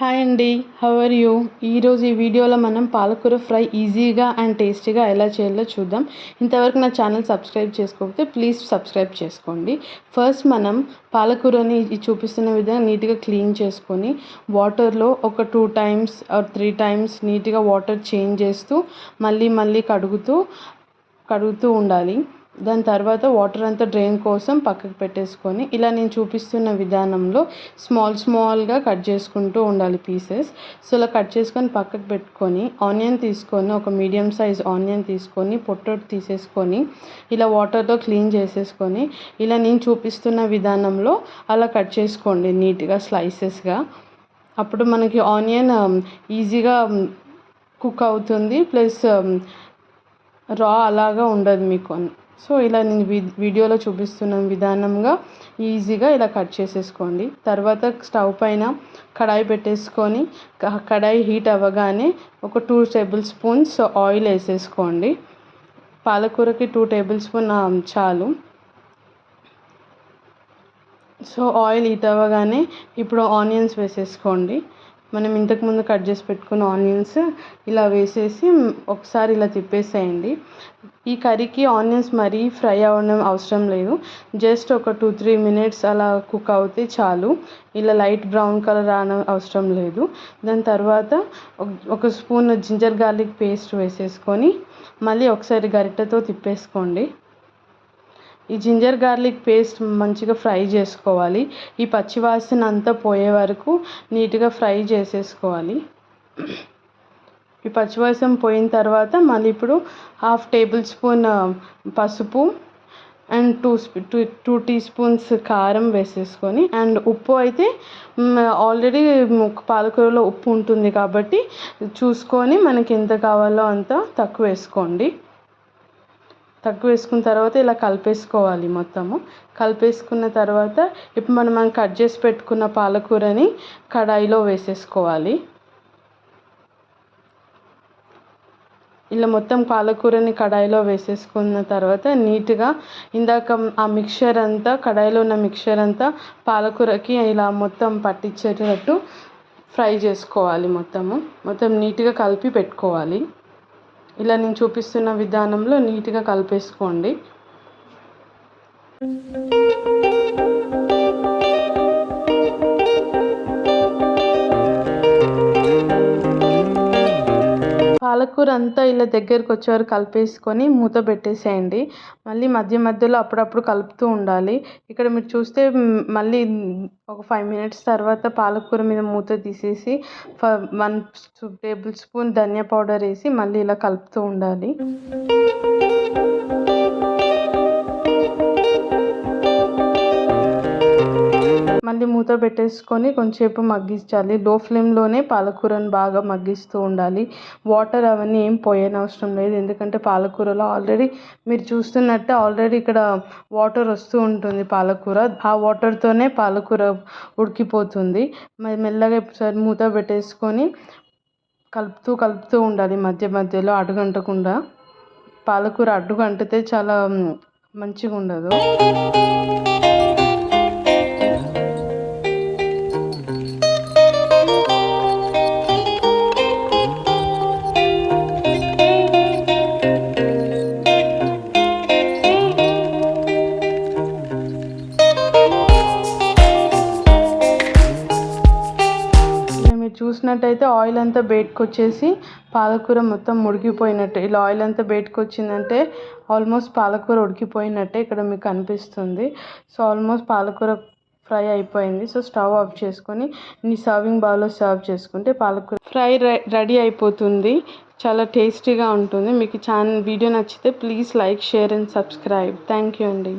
Hi అండి how are you ఈరోజు ఈ వీడియోలో మనం పాలకూర ఫ్రై ఈజీగా అండ్ టేస్టీగా ఎలా చేయాలో చూద్దాం. ఇంతవరకు నా ఛానల్ సబ్స్క్రైబ్ చేసుకోకపోతే ప్లీజ్ సబ్స్క్రైబ్ చేసుకోండి. ఫస్ట్ మనం పాలకూరని చూపిస్తున్న విధంగా నీట్గా క్లీన్ చేసుకొని వాటర్లో ఒక two times or three times నీట్గా వాటర్ చేంజ్ చేస్తూ మళ్ళీ మళ్ళీ కడుగుతూ కడుగుతూ ఉండాలి. దాని తర్వాత వాటర్ అంతా డ్రైన్ కోసం పక్కకు పెట్టేసుకొని ఇలా నేను చూపిస్తున్న విధానంలో స్మాల్ స్మాల్గా కట్ చేసుకుంటూ ఉండాలి పీసెస్. సో ఇలా కట్ చేసుకొని పక్కకు పెట్టుకొని ఆనియన్ తీసుకొని ఒక మీడియం సైజ్ ఆనియన్ తీసుకొని పొట్టొట్టు తీసేసుకొని ఇలా వాటర్తో క్లీన్ చేసేసుకొని ఇలా నేను చూపిస్తున్న విధానంలో అలా కట్ చేసుకోండి నీట్గా స్లైసెస్గా. అప్పుడు మనకి ఆనియన్ ఈజీగా కుక్ అవుతుంది. ప్లస్ రా అలాగా ఉండదు మీకు. సో ఇలా నేను వీడియోలో చూపిస్తున్న విధానంగా ఈజీగా ఇలా కట్ చేసేసుకోండి. తర్వాత స్టవ్ పైన కడాయి పెట్టేసుకొని కడాయి హీట్ అవ్వగానే ఒక టూ టేబుల్ స్పూన్స్ ఆయిల్ వేసేసుకోండి. పాలకూరకి టూ టేబుల్ స్పూన్ చాలు. సో ఆయిల్ హీట్ అవ్వగానే ఇప్పుడు ఆనియన్స్ వేసేసుకోండి. మనం ఇంతకుముందు కట్ చేసి పెట్టుకున్న ఆనియన్స్ ఇలా వేసేసి ఒకసారి ఇలా తిప్పేసేయండి. ఈ కర్రీకి ఆనియన్స్ మరీ ఫ్రై అవ్వడం అవసరం లేదు. జస్ట్ ఒక టూ త్రీ మినిట్స్ అలా కుక్ అవుతే చాలు. ఇలా లైట్ బ్రౌన్ కలర్ రాన అవసరం లేదు. దాని తర్వాత ఒక స్పూన్ జింజర్ గార్లిక్ పేస్ట్ వేసేసుకొని మళ్ళీ ఒకసారి గరిటెతో తిప్పేసుకోండి. ఈ జింజర్ గార్లిక్ పేస్ట్ మంచిగా ఫ్రై చేసుకోవాలి. ఈ పచ్చివాసన అంతా పోయే వరకు నీట్గా ఫ్రై చేసేసుకోవాలి. ఈ పచ్చివాసన పోయిన తర్వాత మళ్ళీ ఇప్పుడు హాఫ్ టేబుల్ స్పూన్ పసుపు and two two two teaspoons కారం వేసేసుకొని అండ్ ఉప్పు అయితే ఆల్రెడీ పాలకూరలో ఉప్పు ఉంటుంది కాబట్టి చూసుకొని మనకి ఎంత కావాలో అంత తక్కువ వేసుకోండి. తక్కువ వేసుకున్న తర్వాత ఇలా కలిపేసుకోవాలి మొత్తము. కలిపేసుకున్న తర్వాత ఇప్పుడు మనం మనం కట్ చేసి పెట్టుకున్న పాలకూరని కడాయిలో వేసేసుకోవాలి. ఇలా మొత్తం పాలకూరని కడాయిలో వేసేసుకున్న తర్వాత నీట్గా ఇందాక ఆ మిక్చర్ అంతా కడాయిలో ఉన్న మిక్చర్ అంతా పాలకూరకి ఇలా మొత్తం పట్టించేటట్టు ఫ్రై చేసుకోవాలి మొత్తము. మొత్తం నీట్గా కలిపి పెట్టుకోవాలి. ఇలా నేను చూపిస్తున్న విధానంలో నీట్గా కలిపేసుకోండి. పాలకూర అంతా ఇలా దగ్గరికి వచ్చేవారు కలిపేసుకొని మూత పెట్టేసేయండి. మళ్ళీ మధ్య మధ్యలో అప్పుడప్పుడు కలుపుతూ ఉండాలి. ఇక్కడ మీరు చూస్తే మళ్ళీ ఒక ఫైవ్ మినిట్స్ తర్వాత పాలకూర మీద మూత తీసేసి వన్ టేబుల్ స్పూన్ ధనియా పౌడర్ వేసి మళ్ళీ ఇలా కలుపుతూ ఉండాలి. మళ్ళీ మూత పెట్టేసుకొని కొంచెంసేపు మగ్గించాలి. లో ఫ్లేమ్లోనే పాలకూరను బాగా మగ్గిస్తూ ఉండాలి. వాటర్ అవన్నీ ఏం పోయనవసరం లేదు. ఎందుకంటే పాలకూరలో ఆల్రెడీ మీరు చూస్తున్నట్టే ఆల్రెడీ ఇక్కడ వాటర్ వస్తూ ఉంటుంది పాలకూర. ఆ వాటర్తోనే పాలకూర ఉడికిపోతుంది. మరి మెల్లగా ఒకసారి మూత పెట్టేసుకొని కలుపుతూ కలుపుతూ ఉండాలి మధ్య మధ్యలో అడుగంటకుండా. పాలకూర అడ్డుగంటితే అంటితే చాలా మంచిగా ఉండదు మీరు చూసినట్టయితే ఆయిల్ అంతా బయటకు వచ్చేసి పాలకూర మొత్తం ఉడికిపోయినట్టే ఇలా ఆయిల్ అంతా బయటకు వచ్చిందంటే ఆల్మోస్ట్ పాలకూర ఉడికిపోయినట్టే ఇక్కడ మీకు కనిపిస్తుంది సో ఆల్మోస్ట్ పాలకూర ఫ్రై అయిపోయింది. సో స్టవ్ ఆఫ్ చేసుకొని నీ సర్వింగ్ బౌల్లో సర్వ్ చేసుకుంటే పాలకూర ఫ్రై రెడీ అయిపోతుంది. చాలా టేస్టీగా ఉంటుంది. మీకు ఛానల్ వీడియో నచ్చితే please like share and subscribe. Thank you అండి.